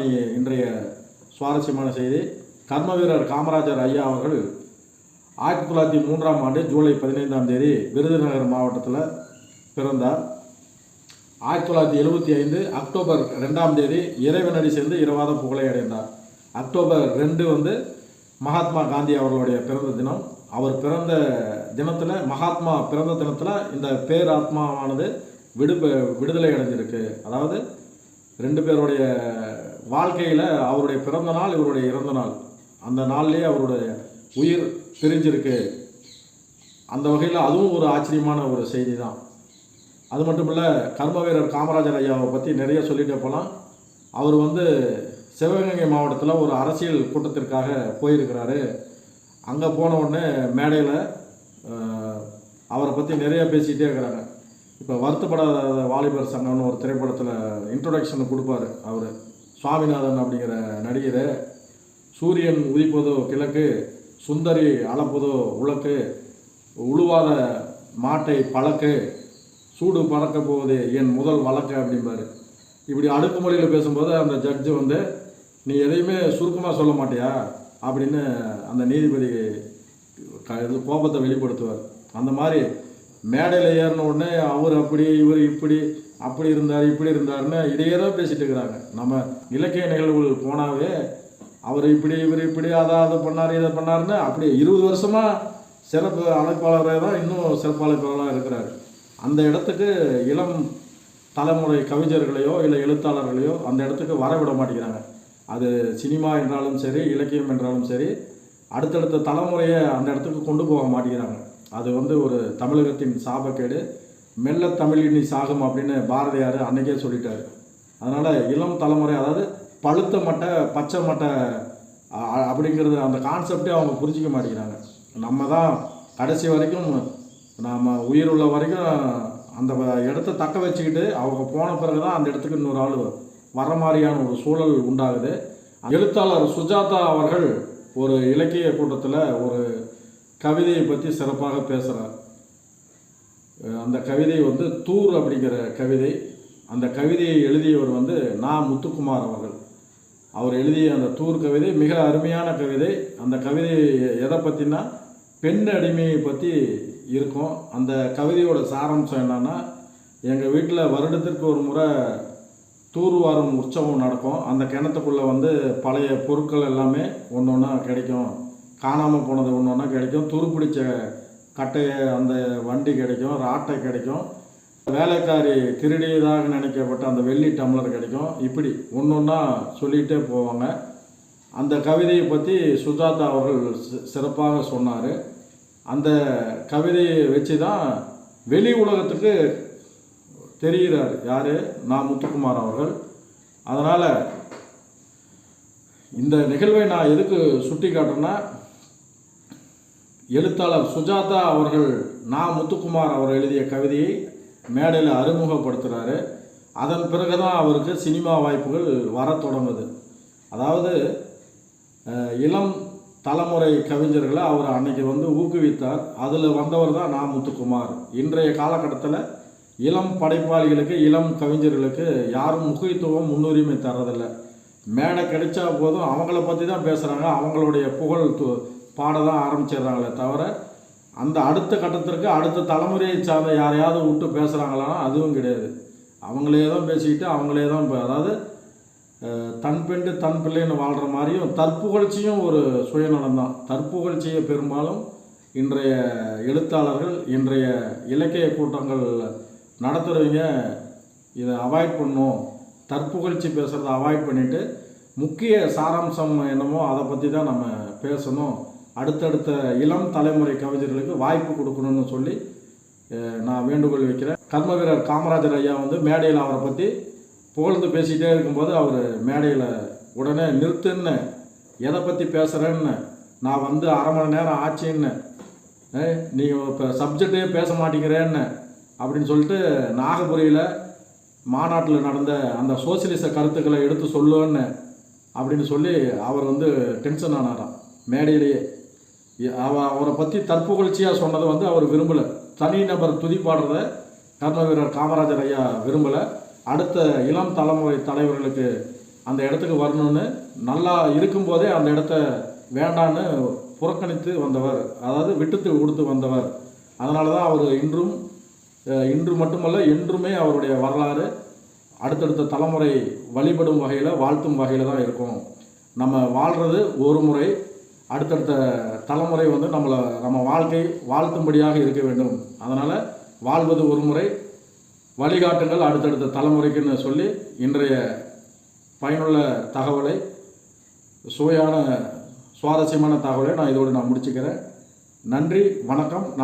இன்றைய சுவாரஸ்யமான செய்தி. கர்ம வீரர் காமராஜர் ஐயா அவர்கள் ஆயிரத்தி தொள்ளாயிரத்தி மூன்றாம் ஆண்டு ஜூலை பதினைந்தாம் தேதி விருதுநகர் மாவட்டத்தில் பிறந்தார். ஆயிரத்தி தொள்ளாயிரத்தி எழுபத்தி ஐந்து அக்டோபர் ரெண்டாம் தேதி இறைவனடி சேர்ந்து இரவாத புகழை அடைந்தார். அக்டோபர் ரெண்டு வந்து மகாத்மா காந்தி அவர்களுடைய பிறந்த தினம். அவர் பிறந்த தினத்தில் மகாத்மா பிறந்த தினத்தில் இந்த பேராத்மாவானது விடுப விடுதலை அடைஞ்சிருக்கு. அதாவது ரெண்டு பேருடைய வாழ்க்கையில் அவருடைய பிறந்த நாள் இவருடைய இறந்த நாள். அந்த நாள்லேயே அவருடைய உயிர் பிரிஞ்சிருக்கு. அந்த வகையில் அதுவும் ஒரு ஆச்சரியமான ஒரு செய்தி தான் அது மட்டும் இல்லை கர்ம வீரர் காமராஜர் ஐயாவை பற்றி நிறைய சொல்லிட்டே போகலாம் அவர் வந்து சிவகங்கை மாவட்டத்தில் ஒரு அரசியல் கூட்டத்திற்காக போயிருக்கிறாரு. அங்கே போன உடனே மேடையில் அவரை பற்றி நிறைய பேசிக்கிட்டே இருக்கிறாங்க. இப்போ வருத்தப்படாத வாலிபர் சங்கம்னு ஒரு திரைப்படத்தில் இன்ட்ரொடக்ஷன் கொடுப்பாரு அவர். சுவாமிநாதன் அப்படிங்கிற நடிகரை சூரியன் உதிப்பதோ கிழக்கு சுந்தரி அளப்பதோ உலக்கு உழுவாத மாட்டை பழக்கு சூடு பறக்க போவது என் முதல் வழக்கு அப்படிம்பாரு. இப்படி அடுக்குமொழியில் பேசும்போது அந்த ஜட்ஜு வந்து நீ எதையுமே சுருக்கமாக சொல்ல மாட்டியா? அப்படின்னு அந்த நீதிபதி க இது கோபத்தை வெளிப்படுத்துவார். அந்த மாதிரி மேடையில் ஏறின உடனே அவர் அப்படி இவர் இப்படி அப்படி இருந்தார் இப்படி இருந்தாருன்னு இதையே தான் பேசிட்டு இருக்கிறாங்க. நம்ம இலக்கிய நிகழ்வுகள் போனாவே அவர் இப்படி இவர் இப்படி அதை அதை பண்ணார் இதை பண்ணார்னு அப்படி இருபது வருஷமாக சிறப்பு அழைப்பாளராக தான் இன்னும் சிறப்பு அழைப்பாளராக இருக்கிறார். அந்த இடத்துக்கு இளம் தலைமுறை கவிஞர்களையோ இல்லை எழுத்தாளர்களையோ அந்த இடத்துக்கு வர விட மாட்டேங்கிறாங்க. அது சினிமா என்றாலும் சரி இலக்கியம் என்றாலும் சரி அடுத்தடுத்த தலைமுறையை அந்த இடத்துக்கு கொண்டு போக மாட்டேங்கிறாங்க. அது வந்து ஒரு தமிழகத்தின் சாபக்கேடு. மெல்ல தமிழ் இனி சாகும் அப்படின்னு பாரதியார் அன்னைக்கே சொல்லிட்டார். அதனால் இளம் தலைமுறை அதாவது பழுத்த மட்டை பச்சை மட்டை அ- அப்படிங்கிறது அந்த கான்செப்டே அவங்க புரிஞ்சிக்க மாட்டேங்கிறாங்க. நம்ம தான் கடைசி வரைக்கும் நாம் உயிர் உள்ள வரைக்கும் அந்த இடத்த தக்க வச்சுக்கிட்டு அவங்க போன பிறகு தான் அந்த இடத்துக்கு இன்னொரு ஆள் வர மாதிரியான ஒரு சூழல் உண்டாகுது. எழுத்தாளர் சுஜாதா அவர்கள் ஒரு இலக்கிய கூட்டத்தில் ஒரு கவிதையை பற்றி சிறப்பாக பேசுகிறார் அந்த கவிதை வந்து தூர் அப்படிங்கிற கவிதை. அந்த கவிதையை எழுதியவர் வந்து நா. முத்துக்குமார் அவர்கள். அவர் எழுதிய அந்த தூர் கவிதை மிக அருமையான கவிதை. அந்த கவிதை எதை பற்றினா பெண் அடிமையை பற்றி இருக்கும். அந்த கவிதையோட சாராம்சம் என்னென்னா எங்கள் வீட்டில் வருடத்திற்கு ஒரு முறை தூர்வாரும் உற்சவம் நடக்கும். அந்த கிணத்துக்குள்ளே வந்து பழைய பொருட்கள் எல்லாமே ஒன்று ஒன்றா கிடைக்கும். காணாமல் போனது ஒன்று ஒன்றா கிடைக்கும். துருப்பிடிச்ச கட்டையை அந்த வண்டி கிடைக்கும் ராட்டை கிடைக்கும். வேலைக்காரி திருடியதாக நினைக்கப்பட்ட அந்த வெள்ளி டம்ளர் கிடைக்கும். இப்படி ஒன்று ஒன்றா சொல்லிகிட்டே போவாங்க. அந்த கவிதையை பற்றி சுஜாதா அவர்கள் சிறப்பாக சொன்னார். அந்த கவிதையை வச்சு தான் வெளி உலகத்துக்கு தெரிகிறார். யார்? நான் முத்துக்குமார் அவர்கள். அதனால் இந்த நிகழ்வை நான் எதுக்கு சுட்டி காட்டுறேன்னா எழுத்தாளர் சுஜாதா அவர்கள் நா. முத்துக்குமார் அவர் எழுதிய கவிதையை மேடையில் அறிமுகப்படுத்துகிறாரு அதன் பிறகு தான் அவருக்கு சினிமா வாய்ப்புகள் வரத் தொடங்குது. அதாவது இளம் தலைமுறை கவிஞர்களை அவர் அன்னைக்கு வந்து ஊக்குவித்தார். அதில் வந்தவர் தான் நா. முத்துக்குமார். இன்றைய காலகட்டத்தில் இளம் படைப்பாளிகளுக்கு இளம் கவிஞர்களுக்கு யாரும் முக்கியத்துவம் முன்னுரிமை தர்றதில்லை. மேடை கிடைச்சா போதும் அவங்கள பற்றி தான் பேசுகிறாங்க அவங்களுடைய புகழ் து- பாட தான் ஆரம்பிச்சிடுறாங்களே தவிர அந்த அடுத்த கட்டத்திற்கு அடுத்த தலைமுறையை சார்ந்த யாரையாவது விட்டு பேசுகிறாங்களான்னா அதுவும் கிடையாது. அவங்களே தான் பேசிக்கிட்டு அவங்களே தான் இப்போ அதாவது தன் பெண்டு தன் பிள்ளைன்னு வாழ்கிற மாதிரியும் தற்புகழ்ச்சியும் ஒரு சுயநலம் தான். தற்புகழ்ச்சியை பெரும்பாலும் இன்றைய எழுத்தாளர்கள் இன்றைய இலக்கிய கூட்டங்கள் நடத்துகிறவங்க இதை அவாய்ட் பண்ணும். தற்புகழ்ச்சி பேசுகிறத அவாய்ட் பண்ணிவிட்டு முக்கிய சாராம்சம் என்னமோ அதை பற்றி தான் நம்ம பேசணும். அடுத்தடுத்த இளம் தலைமுறை கவிஞர்களுக்கு வாய்ப்பு கொடுக்கணும்னு சொல்லி நான் வேண்டுகோள் வைக்கிறேன். கர்ம வீரர் காமராஜர் ஐயா வந்து மேடையில் அவரை பற்றி புகழ்ந்து பேசிகிட்டே இருக்கும்போது அவர் மேடையில் உடனே நிறுத்துன்னு எதை பற்றி பேசுகிறேன்னு நான் வந்து அரை மணி நேரம் ஆச்சுன்னு நீங்கள் இப்போ சப்ஜெக்டே பேச மாட்டேங்கிறேன்னு அப்படின்னு சொல்லிட்டு நாகபுரியில் மாநாட்டில் நடந்த அந்த சோசியலிச கருத்துக்களை எடுத்து சொல்லுன்னு அப்படின்னு சொல்லி அவர் வந்து டென்ஷன் ஆனாராம் மேடையிலேயே. இ- அவரை பற்றி தற்புகழ்ச்சியாக சொன்னதை வந்து அவர் விரும்பலை. தனிநபர் துதி பாடுறத கர்ம வீரர் காமராஜர் ஐயா விரும்பலை. அடுத்த இளம் தலைமுறை தலைவர்களுக்கு அந்த இடத்துக்கு வரணும்னு நல்லா இருக்கும்போதே அந்த இடத்த வேண்டான்னு புறக்கணித்து வந்தவர். அதாவது விட்டுத்து கொடுத்து வந்தவர். அதனால தான் அவர் இன்றும் இன்று மட்டுமல்ல என்றுமே அவருடைய வரலாறு அடுத்தடுத்த தலைமுறை வழிபடும் வகையில் வாழ்த்தும் வகையில் தான் இருக்கும். நம்ம வாழ்கிறது ஒரு முறை அடுத்தடுத்த தலைமுறை வந்து நம்மளை நம்ம வாழ்க்கை வாழ்த்தும்படியாக இருக்க வேண்டும். அதனால் வாழ்வது ஒரு முறை வழிகாட்டுங்கள் அடுத்தடுத்த தலைமுறைக்குன்னு சொல்லி இன்றைய பயனுள்ள தகவலை சுவையான சுவாரஸ்யமான தகவலை நான் இதோடு நான் முடிச்சுக்கிறேன். நன்றி வணக்கம். நான்